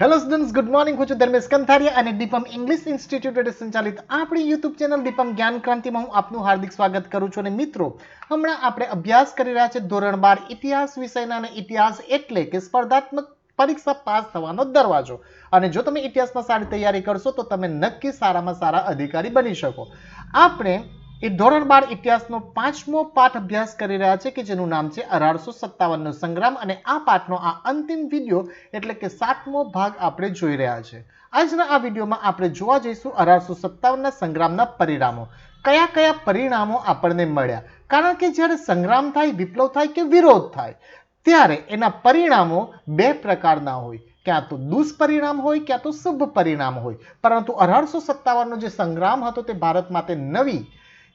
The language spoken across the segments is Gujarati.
હેલો સ્ટુડન્ટ્સ ગુડ મોર્નિંગ હું છું ધર્મેશ કંથારિયા અને દીપમ ઇંગ્લિશ ઇન્સ્ટિટ્યૂટ વડે સંચાલિત આપણી યુટ્યુબ ચેનલ દીપમ જ્ઞાન ક્રાંતિમાં હું આપનું હાર્દિક સ્વાગત કરું છું. અને મિત્રો, હમણાં આપણે અભ્યાસ કરી રહ્યા છે ધોરણ બાર ઇતિહાસ વિષયના અને ઇતિહાસ એટલે કે સ્પર્ધાત્મક પરીક્ષા પાસ થવાનો દરવાજો. અને જો તમે ઇતિહાસમાં સારી તૈયારી કરશો તો તમે નક્કી સારામાં સારા અધિકારી બની શકો. આપણે એ ધોરણ બાર ઇતિહાસનો પાંચમો પાઠ અભ્યાસ કરી રહ્યા છે કે જેનું નામ છે અઢારસો સત્તાવનનો સંગ્રામ અને આ પાઠનો આ અંતિમ વીડિયો એટલે કે સાતમો ભાગ આપણે જોઈ રહ્યા છે. આજના આ વિડીયોમાં આપણે જોવા જઈશું અઢારસો સત્તાવનના સંગ્રામના પરિણામો. કયા કયા પરિણામો આપણને મળ્યા? કારણ કે જ્યારે સંગ્રામ થાય, વિપ્લવ થાય કે વિરોધ થાય, ત્યારે એના પરિણામો બે પ્રકારના હોય. ક્યાં તો દુષ્પરિણામ હોય, ક્યાં તો શુભ પરિણામ હોય. પરંતુ અઢારસો સત્તાવનનો જે સંગ્રામ હતો તે ભારત માટે નવી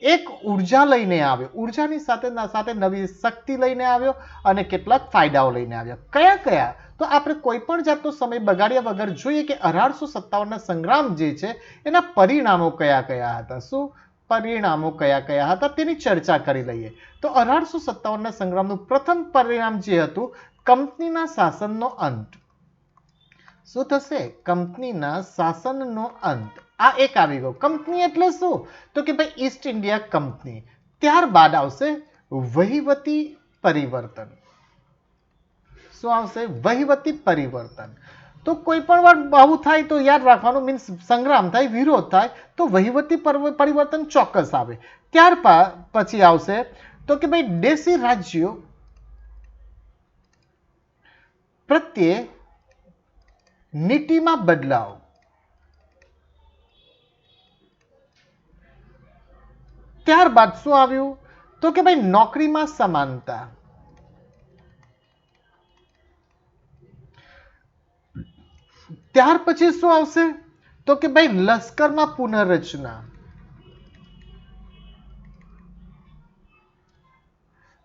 એક ઊર્જા લઈને આવ્યો. ઉર્જાની સાથે સાથે નવી શક્તિ લઈને આવ્યો અને કેટલાક ફાયદાઓ લઈને આવ્યા. કયા કયા? તો આપણે કોઈ પણ જાતનો સમય બગાડ્યા વગર જોઈએ કે અઢારસો સત્તાવનના સંગ્રામ જે છે, એના પરિણામો કયા કયા હતા? શું પરિણામો કયા કયા હતા? તેની ચર્ચા કરી લઈએ. તો અઢારસો સત્તાવનના સંગ્રામનું પ્રથમ પરિણામ જે હતું, કંપનીના શાસનનો અંત. શું થશે? કંપનીના શાસનનો અંત. આ એક આવી ગયો. કંપની એટલે શું? તો કે ભાઈ ઈસ્ટ ઇન્ડિયા કંપની ત્યારબાદ આવશે વહીવટી પરિવર્તન. શું આવશે? વહીવટી પરિવર્તન. તો કોઈ પણ વાર આવું થાય તો યાદ રાખવાનું મીન્સ સંગ્રામ થાય, વિરોધ થાય, તો વહીવટી પરિવર્તન ચોક્કસ આવે. ત્યાર પછી આવશે તો કે ભાઈ દેશી રાજ્યો પ્રત્યે નીતિમાં બદલાવ. ત્યારબાદ શું આવ્યું? તો કે ભાઈ નોકરીમાં સમાનતા. ત્યાર પછી શું આવશે? તો કે ભાઈ લશ્કરમાં પુનર્રચના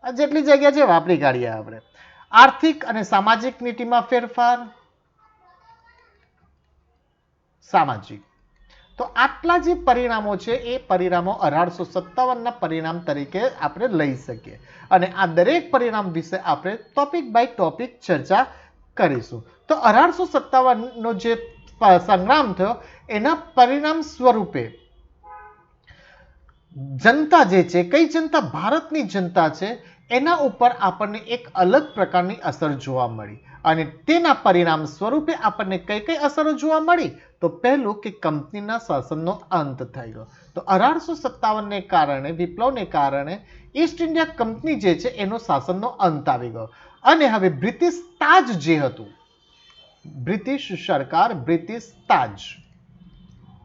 આ જેટલી જગ્યા છે વાપરી કાઢીએ આપણે. આર્થિક અને સામાજિક નીતિમાં ફેરફાર. સામાજિક. તો આટલા જે પરિણામો છે, એ પરિણામો અઢારસો સત્તાવનના પરિણામ તરીકે આપણે લઈ શકીએ. અને આ દરેક પરિણામ વિશે આપણે ટોપિક બાય ટોપિક ચર્ચા કરીશું. તો અઢારસો સત્તાવનનો જે સંગ્રામ થયો, એના પરિણામ સ્વરૂપે જનતા જે છે, કઈ જનતા? ભારતની જનતા છે, એના ઉપર આપણને એક અલગ પ્રકારની અસર જોવા મળી. અને તેના પરિણામ સ્વરૂપે આપણને કઈ કઈ અસરો જોવા મળી? તો પહેલું કે કંપનીના શાસનનો અંત થઈ ગયો તો અઢારસો સત્તાવનને કારણે, વિપ્લવને કારણે ઈસ્ટ ઇન્ડિયા કંપની જે છે, એનો શાસનનો અંત આવી ગયો. અને હવે બ્રિટિશ તાજ જે હતું, બ્રિટિશ સરકાર, બ્રિટિશ તાજ.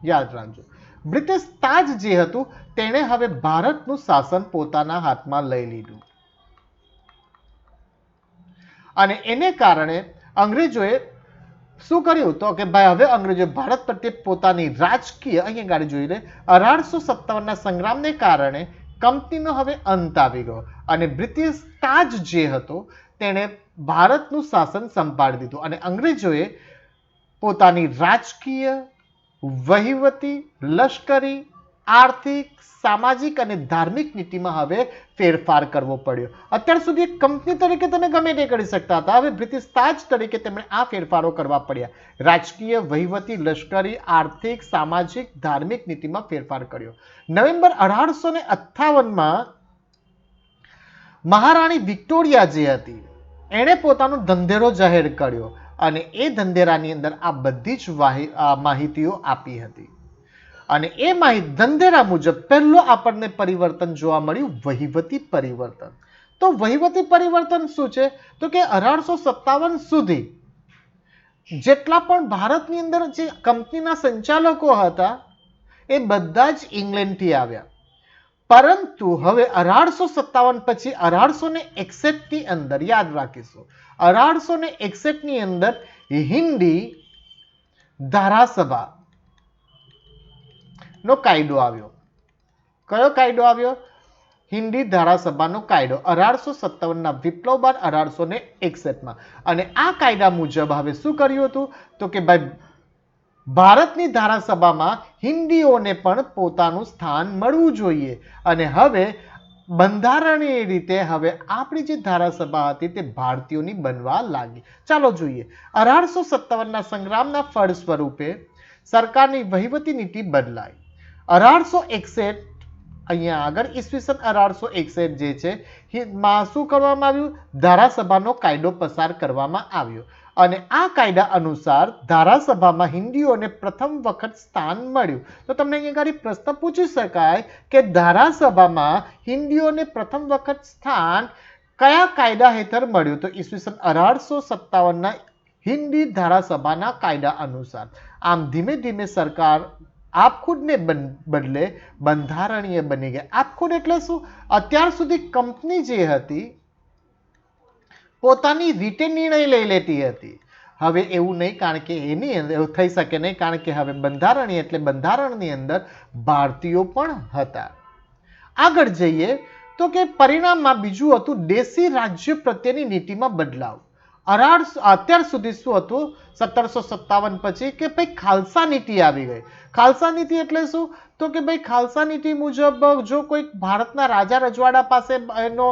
યાદ રાખજો. બ્રિટિશ તાજ જે હતું, તેણે હવે ભારતનું શાસન પોતાના હાથમાં લઈ લીધું. અને એને કારણે અંગ્રેજોએ શું કર્યું તો કે ભાઈ હવે અંગ્રેજો ભારત પ્રત્યે પોતાની રાજકીય અહીંયા ગાડી જોઈ લે, અઢારસો સત્તાવનના સંગ્રામને કારણે કંપનીનો હવે અંત આવી ગયો અને બ્રિટિશ તાજ જે હતો તેણે ભારતનું શાસન સંભાળી દીધું અને અંગ્રેજોએ પોતાની રાજકીય વહીવટી, લશ્કરી આર્થિક, સામાજિક અને ધાર્મિક નીતિમાં હવે ફેરફાર કરવો પડ્યો. અત્યાર સુધી એક કંપની તરીકે તમે ગમે તે કરી શકતા હતા. હવે બ્રિટિશ તાજ તરીકે તેમણે આ ફેરફારો કરવા પડ્યા. રાજકીય વહીવટી લશ્કરી, આર્થિક, સામાજિક, ધાર્મિક નીતિમાં ફેરફાર કર્યો. નવેમ્બર અઢારસો ને અઠ્ઠાવનમાં મહારાણી વિક્ટોરિયા જે હતી, એણે પોતાનો ધંધેરો જાહેર કર્યો અને એ ધંધેરાની અંદર આ બધી જ માહિતીઓ આપી હતી. અને એ માહિત ધંધેરા મુજબ પહેલો આપણને પરિવર્તન જોવા મળ્યું વહીવટી પરિવર્તન. તો વહીવટી પરિવર્તન શું છે? તો કે અઢારસો સત્તાવન સુધી જેટલા પણ ભારતની અંદર જે કંપનીના સંચાલકો હતા, એ બધા જ ઇંગ્લેન્ડથી આવ્યા. પરંતુ હવે અઢારસો સત્તાવન પછી અઢારસો ને એકસઠની અંદર, યાદ રાખીશું અઢારસો ને એકસઠની અંદર હિન્દી ધારાસભા નો કાયદો આવ્યો. કયો કાયદો આવ્યો? હિન્દી ધારાસભાનો કાયદો. અઢારસો સત્તાવનના વિપ્લવ બાદ અઢારસો ને એકસઠમાં. અને આ કાયદા મુજબ હવે શું કર્યું હતું? તો કે ભાઈ, ભારતની ધારાસભામાં હિન્દીઓને પણ પોતાનું સ્થાન મળવું જોઈએ. અને હવે બંધારણીય રીતે હવે આપણી જે ધારાસભા હતી તે ભારતીયોની બનવા લાગી. ચાલો જોઈએ. અઢારસો સત્તાવનના સંગ્રામના ફળ સ્વરૂપે સરકારની વહીવટી નીતિ બદલાઈ. અઢારસો એકસઠ અહીંયા આગળ ઈસવીસન અઢારસો એકસઠ જે છે માં શું કરવામાં આવ્યું, ધારાસભાનો કાયદો પસાર કરવામાં આવ્યો. અને આ કાયદા અનુસાર ધારાસભામાં હિન્દીઓને પ્રથમ વખત સ્થાન મળ્યું. તો તમને અહીંયા પ્રશ્ન પૂછી શકાય કે ધારાસભામાં હિન્દીઓને પ્રથમ વખત સ્થાન કયા કાયદા હેઠળ મળ્યું? તો ઈસવીસન અઢારસો સત્તાવનના હિન્દી ધારાસભાના કાયદા અનુસાર. આમ ધીમે ધીમે સરકાર આપખુદને બદલે બંધારણીય બની ગયા. આપખુદ એટલે શું? અત્યાર સુધી કંપની જે હતી, પોતાની રીતે નિર્ણય લઈ લેતી હતી. હવે એવું નહીં, કારણ કે એની અંદર, એવું થઈ શકે નહીં, કારણ કે હવે બંધારણીય એટલે બંધારણની અંદર ભારતીયો પણ હતા. આગળ જઈએ, તો કે પરિણામમાં બીજું હતું દેશી રાજ્ય પ્રત્યેની નીતિમાં બદલાવ. અઢારસો અત્યાર સુધી શું હતું? સત્તરસો સત્તાવન પછી કે ભાઈ ખાલસા નીતિ આવી ગઈ. ખાલસા નીતિ એટલે શું? તો કે ભાઈ ખાલસા નીતિ મુજબ જો કોઈ ભારતના રાજા રજવાડા પાસે એનો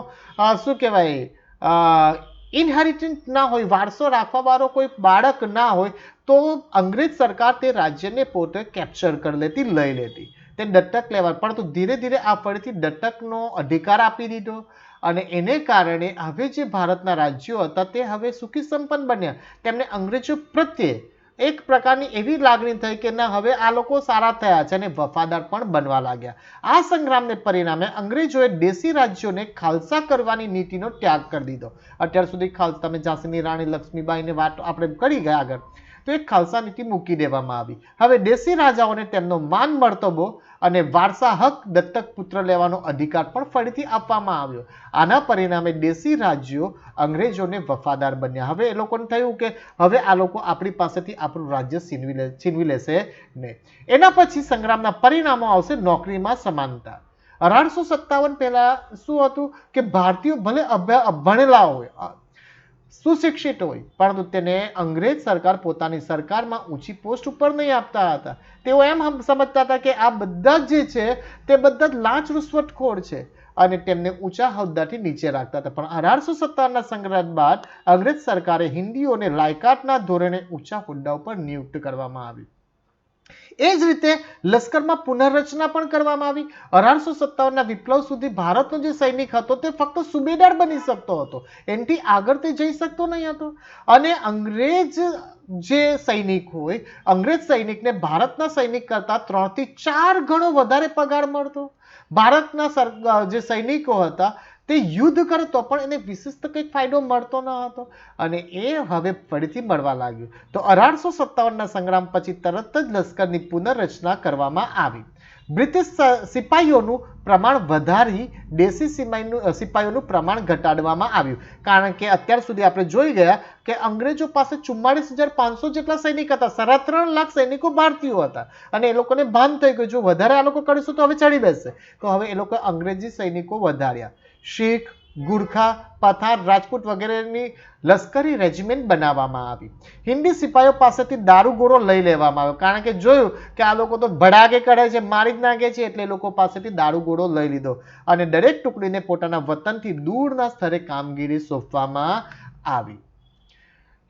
શું કહેવાય ઇનહેરિટન્ટ ના હોય, વારસો રાખવા વાળો કોઈ બાળક ના હોય, તો અંગ્રેજ સરકાર તે રાજ્યને પોતે કેપ્ચર કરી લેતી, લઈ લેતી. તે દત્તક લેવા. પરંતુ ધીરે ધીરે આ ફરીથી દત્તકનો અધિકાર આપી દીધો. અને એને કારણે હવે જે ભારતના રાજ્યો હતા તે હવે સુખી સંપન્ન બન્યા. તેમને અંગ્રેજો પ્રત્યે એક પ્રકારની એવી લાગણી થઈ કે ના, હવે આ લોકો સારા થયા છે અને વફાદાર પણ બનવા લાગ્યા. આ સંગ્રામને પરિણામે અંગ્રેજોએ દેશી રાજ્યોને ખાલસા કરવાની નીતિનો ત્યાગ કરી દીધો. અત્યાર સુધી ખાલસા, તમે ઝાંસીની રાણી લક્ષ્મીબાઈની વાત આપણે કરી ગયા આગળ. તો એ ખાલસા નીતિ મૂકી દેવામાં આવી. હવે દેશી રાજાઓને તેમનો માન મળતબો અને વારસા હક દત્તક પુત્ર લેવાનો અધિકાર પણ ફરીથી આપવામાં આવ્યો. આના પરિણામે દેશી રાજ્યો અંગ્રેજોને વફાદાર બન્યા. હવે એ લોકોને થયું કે હવે આ લોકો આપણી પાસેથી આપણું રાજ્ય છીનવી છીનવી લેશે નહીં. એના પછી સંગ્રામના પરિણામો આવશે નોકરીમાં સમાનતા. અઢારસો સત્તાવન પહેલા શું હતું કે ભારતીયો ભલે ભણેલા હોય સુશિક્ષિત હોય. પરંતુ તેને અંગ્રેજ સરકાર પોતાની સરકારમાં ઊંચી પોસ્ટ ઉપર નહીં આપતા હતા. તેઓ એમ સમજતા હતા કે આ બધા જે છે, તે બધા જ લાંચ રૂશ્વટખોર છે અને તેમને ઊંચા હોદ્દાથી નીચે રાખતા હતા. પણ અઢારસો સત્તાવનના સંગ્રહ બાદ અંગ્રેજ સરકારે હિન્દીઓને લાયકાતના ધોરણે ઊંચા હોદ્દા ઉપર નિયુક્ત કરવામાં આવી એ જ રીતે લશ્કરમાં પુનર્રચના પણ કરવામાં આવી. અઢારસો સત્તાવનના વિપ્લવ સુધી ભારતનો જે સૈનિક હતો તે ફક્ત સુબેદાર બની શકતો હતો. એનાથી આગળ તે જઈ શકતો નહીં હતો. અને અંગ્રેજ જે સૈનિક હોય, અંગ્રેજ સૈનિકને ભારતના સૈનિક કરતાં ત્રણથી ચાર ગણો વધારે પગાર મળતો. ભારતના સર, જે સૈનિકો હતા તે યુદ્ધ કરતો પણ એને વિશિષ્ટ કંઈક ફાયદો મળતો ન હતો. અને એ હવે ફરીથી મળવા લાગ્યું. તો અઢારસો સત્તાવનના સંગ્રામ પછી તરત જ લશ્કરની પુનઃરચના કરવામાં આવી. બ્રિટિશ સિપાહીઓનું પ્રમાણ વધારી દેશી સિમાઈનું સિપાહીઓનું પ્રમાણ ઘટાડવામાં આવ્યું. કારણ કે અત્યાર સુધી આપણે જોઈ ગયા કે અંગ્રેજો પાસે ચુમ્માળીસ હજાર પાંચસો જેટલા સૈનિક હતા. સાડા ત્રણ લાખ સૈનિકો ભારતીયો હતા. અને એ લોકોને ભાન થઈ ગયું. જો વધારે આ લોકો કરીશું તો હવે ચડી બેસશે. તો હવે એ લોકો અંગ્રેજી સૈનિકો વધાર્યા. શીખ, ગુરખા, પથાર રાજપૂત વગેરેની લશ્કરી રેજિમેન્ટ બનાવવામાં આવી. હિન્દી સિપાહીઓ પાસેથી દારૂગોરો લઈ લેવામાં આવ્યો. કારણ કે જોયું કે આ લોકો તો ભડાકે કરે છે, મારી જ નાખે છે, એટલે લોકો પાસેથી દારૂગોરો લઈ લીધો. અને દરેક ટુકડીને પોતાના વતનથી દૂરના સ્થળે કામગીરી સોંપવામાં આવી.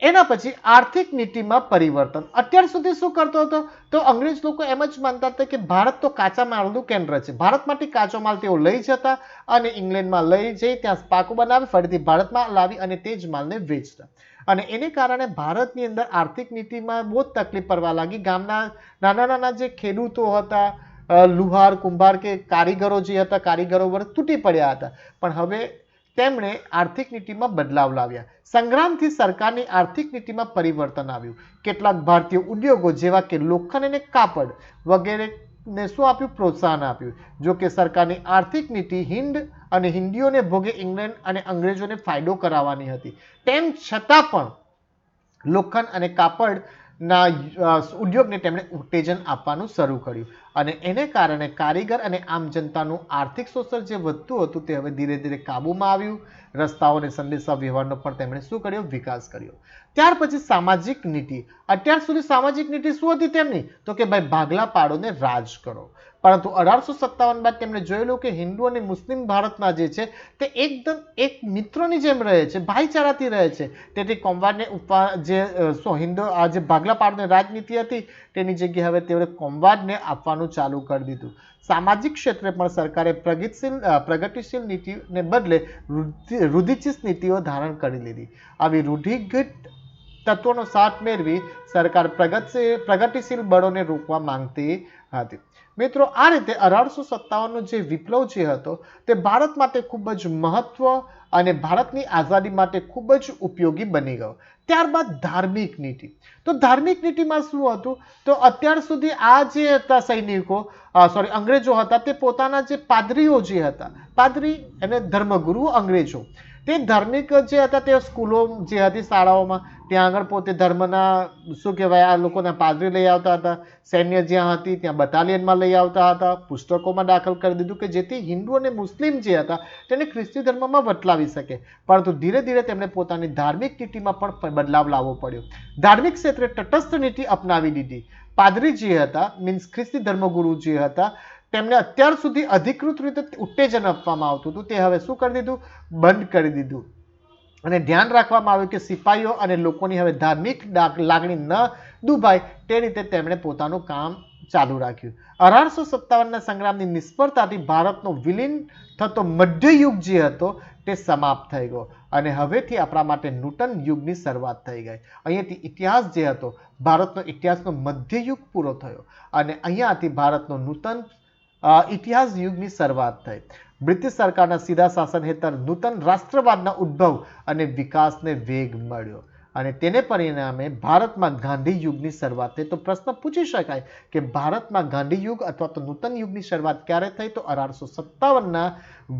એના પછી આર્થિક નીતિમાં પરિવર્તન. અત્યાર સુધી શું કરતો હતો? તો અંગ્રેજ લોકો એમ જ માનતા હતા કે ભારત તો કાચા માલનું કેન્દ્ર છે. ભારતમાંથી કાચો માલ તેઓ લઈ જતા અને ઇંગ્લેન્ડમાં લઈ જઈ ત્યાં પાકું બનાવી ફરીથી ભારતમાં લાવી અને તે જ માલને વેચતા. અને એને કારણે ભારતની અંદર આર્થિક નીતિમાં બહુ જ તકલીફ પડવા લાગી. ગામના નાના નાના જે ખેડૂતો હતા લુહાર, કુંભાર કે કારીગરો જે હતા, કારીગરો વર્ગ તૂટી પડ્યા હતા. પણ હવે તેમણે આર્થિક નીતિમાં બદલાવ લાવ્યા. સંગ્રામથી સરકારની આર્થિક નીતિમાં પરિવર્તન આવ્યું. કેટલાક ભારતીય ઉદ્યોગો જેવા કે લોખંડ અને કાપડ વગેરે ને શું આપ્યું? પ્રોત્સાહન આપ્યું. જો કે સરકારની આર્થિક નીતિ હિન્દ અને હિન્દીઓને ભોગે ઇંગ્લેન્ડ અને અંગ્રેજોને ફાયદો કરાવવાની હતી. તેમ છતાં પણ લોખંડ અને કાપડના અ, ઉદ્યોગને તેમણે ઉત્તેજન આપવાનું શરૂ કર્યું. અને એને કારણે કારીગર અને આમ જનતાનું આર્થિક શોષણ જે વધતું હતું તે હવે ધીરે ધીરે કાબૂમાં આવ્યું. રસ્તાઓ અને સંદેશા વ્યવહારનો પણ તેમણે શું કર્યો? વિકાસ કર્યો. ત્યાર પછી સામાજિક નીતિ. અત્યાર સુધી સામાજિક નીતિ શું હતી તેમની? તો કે ભાઈ ભાગલા પાડોને રાજ કરો. પરંતુ અઢારસો સત્તાવન બાદ તેમણે જોયેલું કે હિન્દુ અને મુસ્લિમ ભારતના જે છે, તે એકદમ એક મિત્રોની જેમ રહે છે, ભાઈચારાથી રહે છે. તેથી કોમવાડને ઉપવા જે હિન્દુ, આ જે ભાગલા પાડોની રાજનીતિ હતી, તેની જગ્યાએ હવે તેઓએ કોમવાડને આપવાનું ચાલુ કરી દીધું. સામાજિક ક્ષેત્રે પણ સરકારે પ્રગતિશીલ પ્રગતિશીલ નીતિને બદલે રૂઢિચિત નીતિઓ ધારણ કરી લીધી. આવી રૂઢિગત તત્વોનો સાથ મેળવી સરકાર પ્રગતિશીલ બળોને રોકવા માંગતી હતી. મિત્રો, આ રીતે અઢારસો સત્તાવનનો જે વિપ્લવ જે હતો, તે ભારત માટે ખૂબ જ મહત્વ અને ભારતની આઝાદી માટે ખૂબ જ ઉપયોગી બની ગયો. ત્યારબાદ ધાર્મિક નીતિ. તો ધાર્મિક નીતિમાં શું હતું? તો અત્યાર સુધી આ જે હતા સૈનિકો સોરી અંગ્રેજો હતા, તે પોતાના જે પાદરીઓ જે હતા, પાદરી અને ધર્મગુરુ અંગ્રેજો. તે ધાર્મિક જે હતા તે સ્કૂલો જે હતી શાળાઓમાં, ત્યાં આગળ પોતે ધર્મના, શું કહેવાય, આ લોકોના પાદરી લઈ આવતા હતા, સૈન્ય જ્યાં હતી ત્યાં બટાલિયનમાં લઈ આવતા હતા, પુસ્તકોમાં દાખલ કરી દીધું કે જેથી હિન્દુ અને મુસ્લિમ જે હતા તેને ખ્રિસ્તી ધર્મમાં વટલાવી શકે. પરંતુ ધીરે ધીરે તેમણે પોતાની ધાર્મિક નીતિમાં પણ બદલાવ લાવવો પડ્યો. ધાર્મિક ક્ષેત્રે તટસ્થ નીતિ અપનાવી દીધી. પાદરી જે હતા, મીન્સ ખ્રિસ્તી ધર્મગુરુ જે હતા તેમને અત્યાર સુધી અધિકૃત રીતે ઉત્તેજન આપવામાં આવતું હતું. તે હવે શું કરી દીધું? બંધ કરી દીધું. અને ધ્યાન રાખવામાં આવ્યું કે સિપાહીઓ અને લોકોની હવે ધાર્મિક લાગણી ન દુભાય તે રીતે તેમણે પોતાનું કામ ચાલુ રાખ્યું. અઢારસો સત્તાવનના સંગ્રામની નિષ્ફળતાથી ભારતનો વિલીન થતો મધ્યયુગ જે હતો તે સમાપ્ત થઈ ગયો અને હવેથી આપણા માટે નૂતન યુગની શરૂઆત થઈ ગઈ. અહીંયાથી ઇતિહાસ જે હતો, ભારતનો ઇતિહાસનો મધ્યયુગ પૂરો થયો અને અહીંયાથી ભારતનો નૂતન ઇતિહાસ યુગની શરૂઆત થઈ. બ્રિટિશ સરકારના સીધા શાસન હેઠળ નૂતન રાષ્ટ્રવાદના ઉદ્ભવ અને વિકાસને વેગ મળ્યો. અને તેને પરિણામે ભારતમાં ગાંધી યુગની શરૂઆત થઈ. તો પ્રશ્ન પૂછી શકાય કે ભારતમાં ગાંધી યુગ અથવા તો નૂતન યુગની શરૂઆત ક્યારે થઈ? તો અઢારસો સત્તાવનના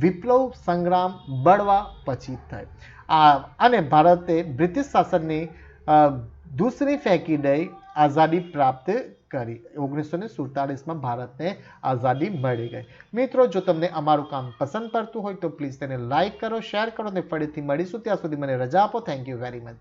વિપ્લવ સંગ્રામ બળવા પછી થઈ. આ અને ભારતે બ્રિટિશ શાસનની દૂસરી ફેંકી દઈ આઝાદી પ્રાપ્ત કરી. ઓગણીસો ને સુડતાલીસમાં ભારતને આઝાદી મળી ગઈ. મિત્રો, જો તમને અમારું કામ પસંદ પડતું હોય તો પ્લીઝ તેને લાઇક કરો શેર કરો અને ફરીથી મળીશું. ત્યાં સુધી મને રજા આપો. Thank you very much